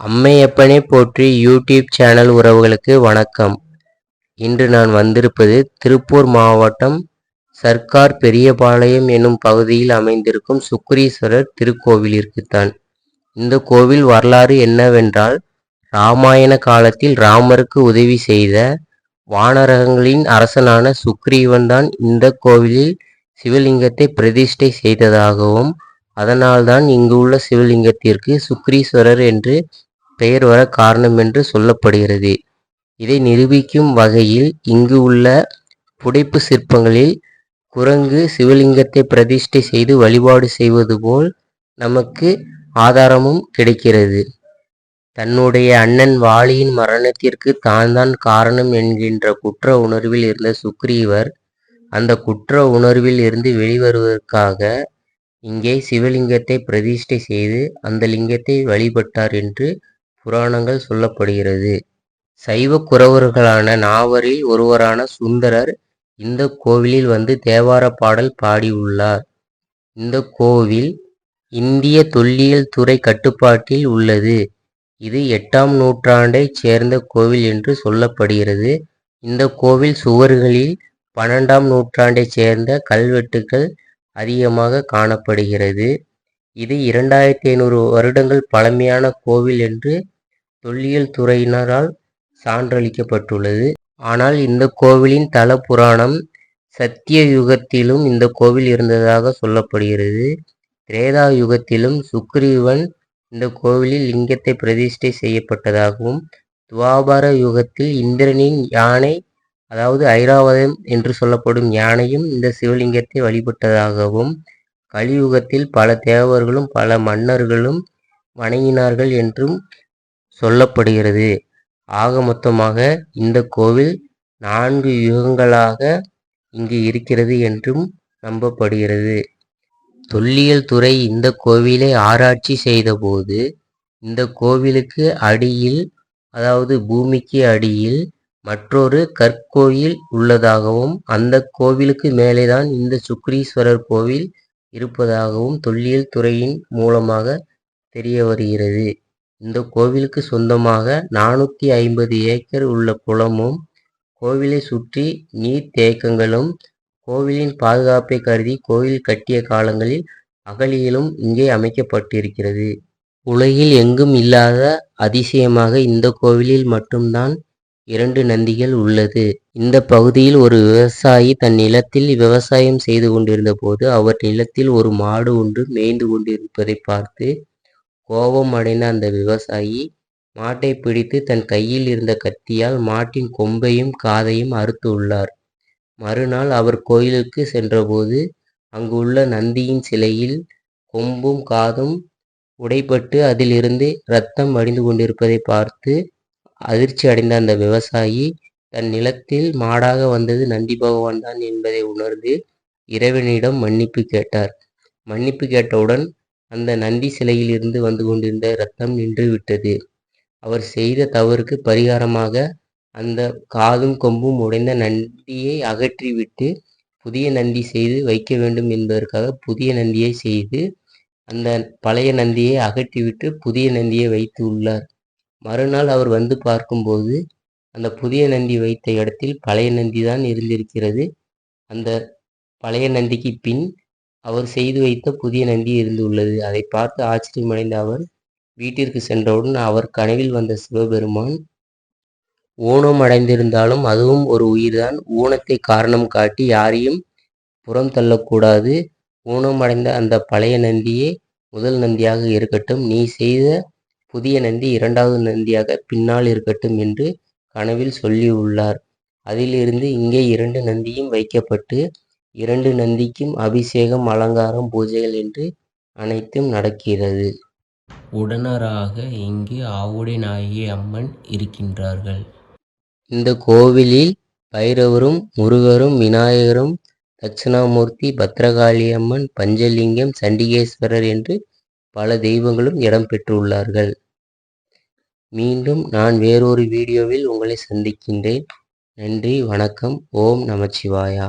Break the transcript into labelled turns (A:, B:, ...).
A: அம்மையப்பனை போற்றி YouTube channel உறவுகளுக்கு வணக்கம். இன்று நான் வந்திருப்பது திருப்பூர் மாவட்டம் சர்க்கார் பெரியபாளையம் என்னும் பகுதியில் அமைந்திருக்கும் சுக்ரீஸ்வரர் திருக்கோவிலிற்குத்தான். இந்த கோவில் வரலாறு என்னவென்றால் ராமாயண காலத்தில் ராமருக்கு உதவி செய்த வானரகங்களின் அரசனான சுக்ரீவன் தான் இந்த கோவிலில் சிவலிங்கத்தை பிரதிஷ்டை செய்ததாகவும் அதனால்தான் இங்கு உள்ள சிவலிங்கத்திற்கு சுக்ரீஸ்வரர் என்று பெயர் வர காரணம் என்று சொல்லப்படுகிறது. இதை நிரூபிக்கும் வகையில் இங்கு உள்ள புடைப்பு சிற்பங்களில் குரங்கு சிவலிங்கத்தை பிரதிஷ்டை செய்து வழிபாடு செய்வது போல் நமக்கு ஆதாரமும் கிடைக்கிறது. தன்னுடைய அண்ணன் வாலியின் மரணத்திற்கு தான் தான் காரணம் என்கின்ற குற்ற உணர்வில் இருந்த சுக்ரீவர் அந்த குற்ற உணர்வில் இருந்து வெளிவருவதற்காக இங்கே சிவலிங்கத்தை பிரதிஷ்டை செய்து அந்த லிங்கத்தை வழிபட்டார் என்று புராணங்கள் சொல்லப்படுகிறது. சைவ குறவர்களான நாவரில் ஒருவரான சுந்தரர் இந்த கோவிலில் வந்து தேவார பாடல் பாடியுள்ளார். இந்த கோவில் இந்திய தொல்லியல் துறை கட்டுப்பாட்டில் உள்ளது. இது எட்டாம் நூற்றாண்டைச் சேர்ந்த கோவில் என்று சொல்லப்படுகிறது. இந்த கோவில் சுவர்களில் பன்னெண்டாம் நூற்றாண்டைச் சேர்ந்த கல்வெட்டுக்கள் அதிகமாக காணப்படுகிறது. இது இரண்டாயிரத்தி ஐநூறு வருடங்கள் பழமையான கோவில் என்று தொல்லியல் துறையினரால் சான்றளிக்கப்பட்டுள்ளது. ஆனால் இந்த கோவிலின் தல புராணம் சத்திய யுகத்திலும் இந்த கோவில் இருந்ததாக சொல்லப்படுகிறது. திரேதா யுகத்திலும் சுக்ரீவன் இந்த கோவிலில் லிங்கத்தை பிரதிஷ்டை செய்யப்பட்டதாகவும் துவாபர யுகத்தில் இந்திரனின் யானை அதாவது ஐராவதம் என்று சொல்லப்படும் யானையும் இந்த சிவலிங்கத்தை வழிபட்டதாகவும் கலியுகத்தில் பல தேவர்களும் பல மன்னர்களும் வணங்கினார்கள் என்றும் சொல்லப்படுகிறது. ஆக மொத்தமாக இந்த கோவில் நான்கு யுகங்களாக இங்கு இருக்கிறது என்றும் நம்பப்படுகிறது. தொல்லியல் துறை இந்த கோவிலை ஆராய்ச்சி செய்தபோது இந்த கோவிலுக்கு அடியில் அதாவது பூமிக்கு அடியில் மற்றொரு கற்கோயில் உள்ளதாகவும் அந்த கோவிலுக்கு மேலேதான் இந்த சுக்ரீஸ்வரர் கோவில் இருப்பதாகவும் தொல்லியல் துறையின் மூலமாக தெரிய வருகிறது. இந்த கோவிலுக்கு சொந்தமாக நானூற்றி ஐம்பது ஏக்கர் உள்ள குளமும் கோவிலை சுற்றி நீர் தேக்கங்களும் கோவிலின் பாதுகாப்பை கருதி கோவில் கட்டிய காலங்களில் அகலியிலும் இங்கே அமைக்கப்பட்டிருக்கிறது. உலகில் எங்கும் இல்லாத அதிசயமாக இந்த கோவிலில் மட்டும்தான் இரண்டு நந்திகள் உள்ளது. இந்த பகுதியில் ஒரு விவசாயி தன் நிலத்தில் விவசாயம் செய்து கொண்டிருந்த போது அவர் நிலத்தில் ஒரு மாடு ஒன்று மேய்ந்து கொண்டிருப்பதை பார்த்து கோபம் அடைந்த அந்த விவசாயி மாட்டை பிடித்து தன் கையில் இருந்த கத்தியால் மாட்டின் கொம்பையும் காதையும் அறுத்து உள்ளார். மறுநாள் அவர் கோயிலுக்கு சென்றபோது அங்கு உள்ள நந்தியின் சிலையில் கொம்பும் காதும் உடைப்பட்டு அதிலிருந்து இரத்தம் வடிந்து கொண்டிருப்பதை பார்த்து அதிர்ச்சி அடைந்த அந்த விவசாயி தன் நிலத்தில் மாடாக வந்தது நந்தி பகவான் தான் என்பதை உணர்ந்து இறைவனிடம் மன்னிப்பு கேட்டார். மன்னிப்பு கேட்டவுடன் அந்த நந்தி சிலையில் இருந்து வந்து கொண்டிருந்த இரத்தம் நின்று விட்டது. அவர் செய்த தவறுக்கு பரிகாரமாக அந்த காதும் கொம்பும் உடைந்த நந்தியை அகற்றிவிட்டு புதிய நந்தி செய்து வைக்க வேண்டும் என்பதற்காக புதிய நந்தியை செய்து அந்த பழைய நந்தியை அகற்றிவிட்டு புதிய நந்தியை வைத்து உள்ளார். மறுநாள் அவர் வந்து பார்க்கும்போது அந்த புதிய நந்தி வைத்த இடத்தில் பழைய நந்தி தான் இருந்திருக்கிறது. அந்த பழைய நந்திக்கு பின் அவர் செய்து வைத்த புதிய நந்தி இருந்துள்ளது. அதை பார்த்து ஆச்சரியமடைந்த அவர் வீட்டிற்கு சென்றவுடன் அவர் கனவில் வந்த சிவபெருமான் ஊனம் அடைந்திருந்தாலும் அதுவும் ஒரு உயிர்தான். ஊனத்தை காரணம் காட்டி யாரையும் புறம் தள்ளக்கூடாது. ஊனம் அடைந்த அந்த பழைய நந்தியே முதல் நந்தியாக இருக்கட்டும். நீ செய்த புதிய நந்தி இரண்டாவது நந்தியாக பின்னால் இருக்கட்டும் என்று கனவில் சொல்லியுள்ளார். அதிலிருந்து இங்கே இரண்டு நந்தியும் வைக்கப்பட்டு இரண்டு நந்திக்கும் அபிஷேகம் அலங்காரம் பூஜைகள் என்று அனைத்தும் நடக்கிறது. உடனராக இங்கு ஆவுடை நாயகி அம்மன் இருக்கின்றார்கள். இந்த கோவிலில் பைரவரும் முருகரும் விநாயகரும் தட்சிணாமூர்த்தி பத்ரகாளி அம்மன் பஞ்சலிங்கம் சண்டிகேஸ்வரர் என்று பல தெய்வங்களும் இடம்பெற்றுள்ளார்கள் மீண்டும் நான் வேறொரு வீடியோவில் உங்களை சந்திக்கின்றேன். நன்றி வணக்கம். ஓம் நமச்சிவாயா.